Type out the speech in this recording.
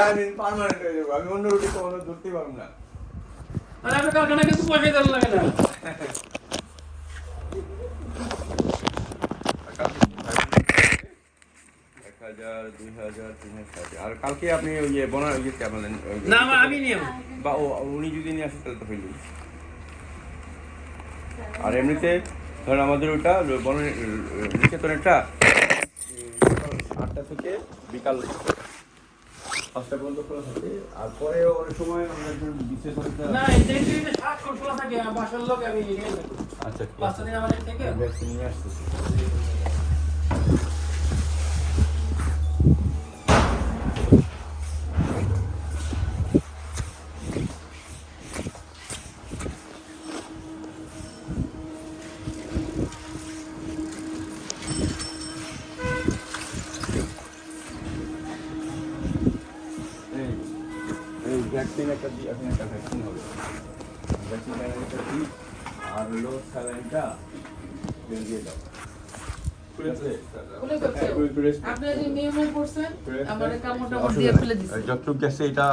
সারাদিন পার্মানেন্ট হয়ে যাব আমি অন্য রুটি কখনো ধরতেই পারব না। আর আপনার কারখানা কিন্তু পয়সা দেওয়া লাগে না। এক হাজার দুই হাজার তিন হাজার। আর কালকে আপনি ওই যে বনার ওই যে বলেন না আমার আমি নিয়ে বা ও উনি যদি নিয়ে আসে তাহলে তো আর এমনিতে ধরেন আমাদের ওটা বনের নিকেতনেরটা আটটা থেকে বিকাল পাঁচটা পর্যন্ত খোলা থাকে। আর পরে অনেক সময় আমরা একজন বিশেষ না খোলা থাকে বাসার লোক আমি আচ্ছা পাঁচটা দিন আমাদের থেকে। ভ্যাকসিন নিয়ে আসতেছি। ভ্যাকসিন একটা দিই এখন একটা ভ্যাকসিন হবে। ভ্যাকসিন একটা দিই আর হলো স্যালাইনটা দিয়ে দাও। হ্যাঁ, একটু rest- আপনি যে নিয়মে পড়ছেন আমার কামড়টা দিয়ে ফেলে দিচ্ছি। যতটুকু গেছে এটা